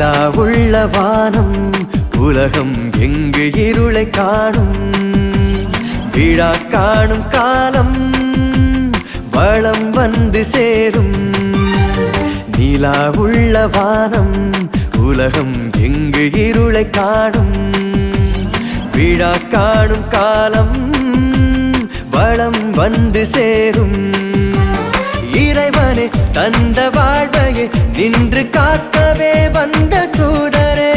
நிலா உள்ள வானம் உலகம் எங்கு இருளை காணும்? விழா காணும் காலம் வளம் வந்து சேரும். நிலா உள்ள வானம் உலகம் எங்கு இருளை காணும்? விழா காணும் காலம் வளம் வந்து சேரும். இறைவனே தந்த வாழ்வையே நின்று காக்கவே வந்த தூதரே.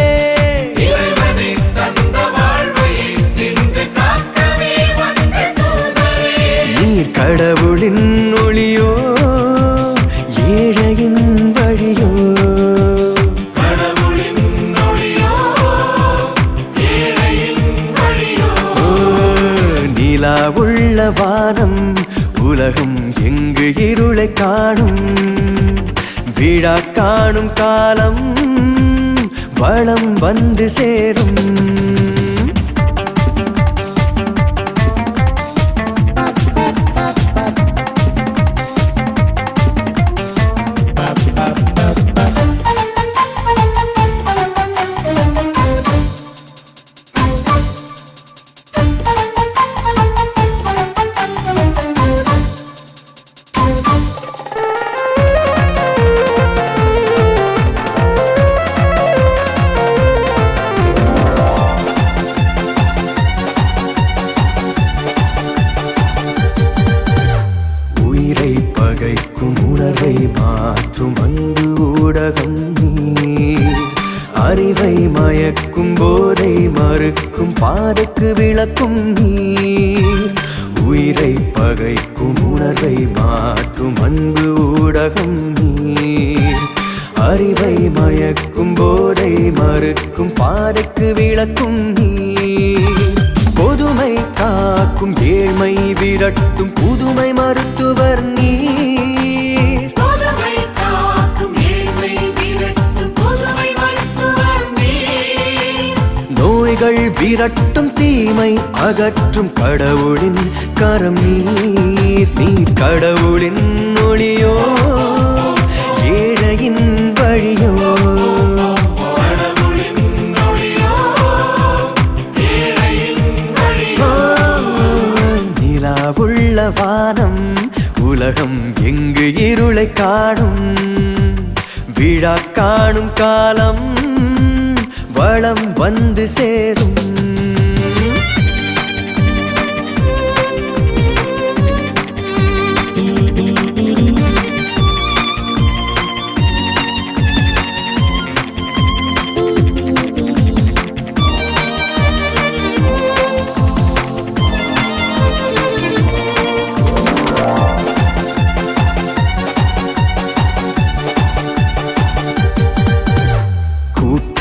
நீர் கடவுளின் ஒளியோ ஏழையின் வழியோ. நிலா உள்ள வானம் உலகம் எங்கு இருளை காணும்? விழா காணும் காலம் வளம் வந்து சேரும். அறிவை மயக்கும் போதை மறுக்கும் பாதுக்கு விளக்கும் நீர். உயிரை பகைக்கும் உணர்வை மாற்றும் அன்பு ஊடகம் நீர். அறிவை மயக்கும் போதை மறுக்கும் பாதைக்கு விளக்கும் நீர். பொதுமை காக்கும் ஏழ்மை விரட்டும் புதுமை மருத்துவர் நீர். விரட்டும் தீமை அகற்றும் கடவுளின் கரம் நீர். நீர் கடவுளின் ஒளியோ ஏழையின் வழியோ. கடவுளின் ஒளியோ ஏழையின் வழியோ. நிலா உள்ள வானம் உலகம் எங்கு இருளை காணும்? விழா காணும் காலம் வளம் வந்து சேரும்.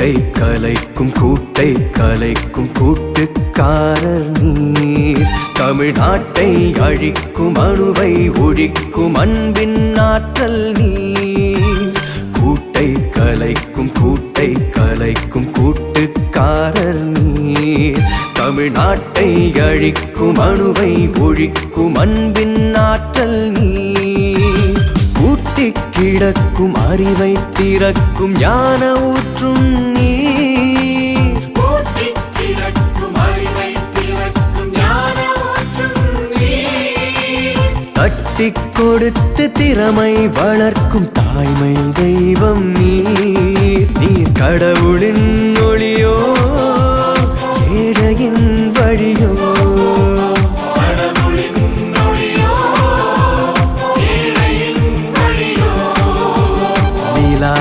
கூட்டை கலைக்கும் கூட்டை கலைக்கும் கூட்டுக்காரர் நீர். தமிழ்நாட்டை அழிக்கும் அணுவை ஒழிக்கும் அன்பின் ஆற்றல் நீர். கூட்டை கலைக்கும் கூட்டை கலைக்கும் கூட்டுக்காரர் நீர். தமிழ்நாட்டை அழிக்கும் அணுவை ஒழிக்கும் அன்பின் ஆற்றல் நீர். கூட்டி கிடக்கும் அறிவை திறக்கும் ஞான ஊற்றும் நீர். பூட்டிக் கிடக்கும் அறிவை திறக்கும் ஞான ஊற்றும் நீர். தட்டி கொடுத்து திறமை வளர்க்கும் தாய்மை தெய்வம் நீர். நீர் கடவுளின் ஒளியோ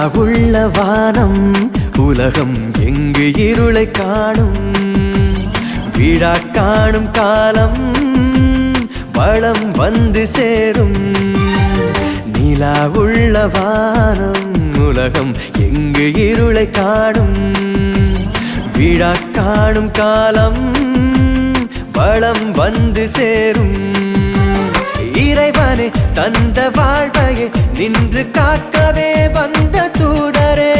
உள்ள வானம் உலகம் எங்கு இருளை காணும்? விழா காணும் காலம் வளம் வந்து சேரும். நிலா உள்ள வானம் உலகம் எங்கு இருளை காணும்? விழா காணும் காலம் வளம் வந்து சேரும். இறைவனே தந்த வாழ்வையே நின்று காக்கவே வந்த தூதரே.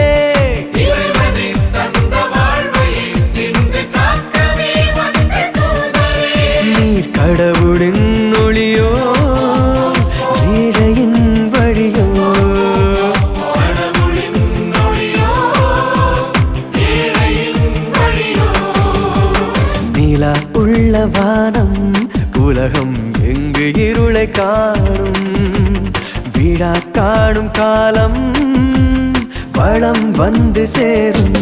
நீர் கடவுளின் ஒளியோ ஏழையின் வழியோ. நிலா உள்ள வானம் உலகம் எங்கு இருளை காணும்? வீடா காணும் காலம் வளம் வந்து சேரும்.